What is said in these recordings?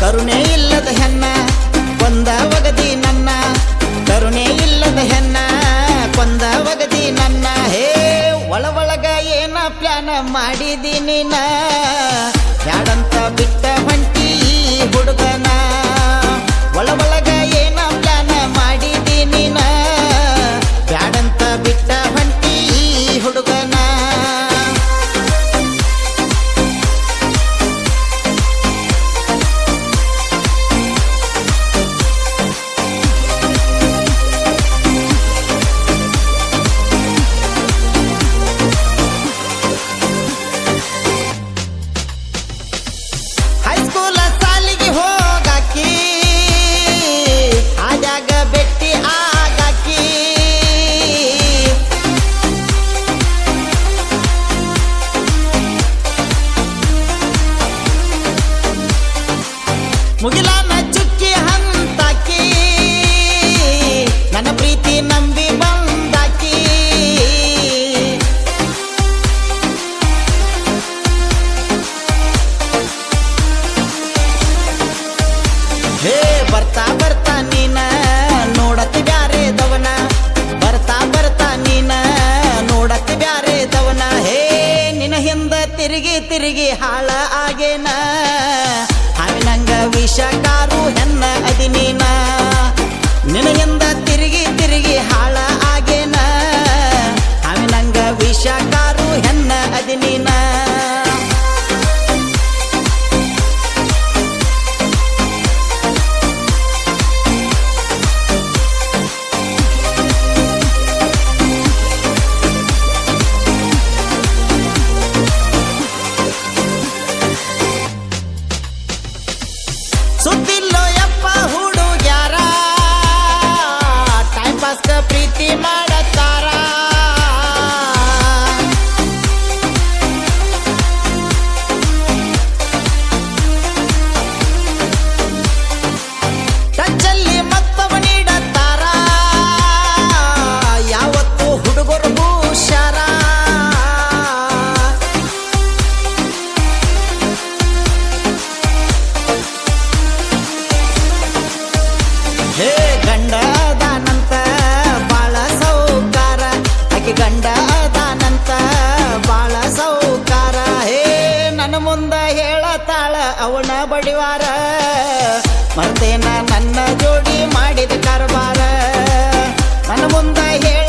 ಕರುಣೆ ಇಲ್ಲದ ಹೆಣ್ಣ, ಕೊಂದ ಒಗದಿ ನನ್ನ. ಕರುಣೆ ಇಲ್ಲದ ಹೆಣ್ಣ, ಕೊಂದ ಒಗದಿ ನನ್ನ. ಹೇ, ಒಳ ಒಳಗ ಏನ ಪ್ಲಾನ ಮಾಡಿದೀನಿ ನಾ ಯಾಡಂತ ಬಿಟ್ಟ ತಿರುಗಿ ಹಾಳ ಆಗೇನ? ಹಾವಿನಂಗ ವಿಷಕಾರು ಹೆನ್ನ ಅದಿನೀನ ನೀನ? ನಿನ ಹಿಂದ ತಿರುಗಿ ತಿರುಗಿ ಹಾಳ ಆಗೇನ? ಹಾವಿನಂಗ ವಿಷಕಾರು ಹೆನ್ನ ಅದಿ ಅವನ ಬಡಿವಾರ. ಮರ್ತೇನ ನನ್ನ ಜೋಡಿ ಮಾಡಿದ ಕಾರವಾರ ನನ್ನ ಮುಂದ ಹೇಳತಾಳ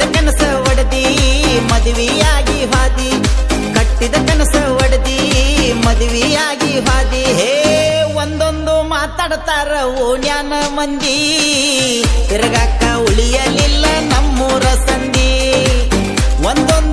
ಕಟ್ಟಿದ ಕನಸ ಒಡದಿ, ಮದುವೆಯಾಗಿ ಹಾದಿ. ಕಟ್ಟಿದ ಕನಸ ಒಡದಿ, ಮದುವೆಯಾಗಿ ಹಾದಿ. ಹೇ, ಒಂದೊಂದು ಮಾತಾಡ್ತಾರ ಓಣ್ಯಾನ ಮಂದಿ. ತಿರ್ಗಾಕ ಉಳಿಯಲಿಲ್ಲ ನಮ್ಮೂರ ಸಂದಿ. ಒಂದೊಂದು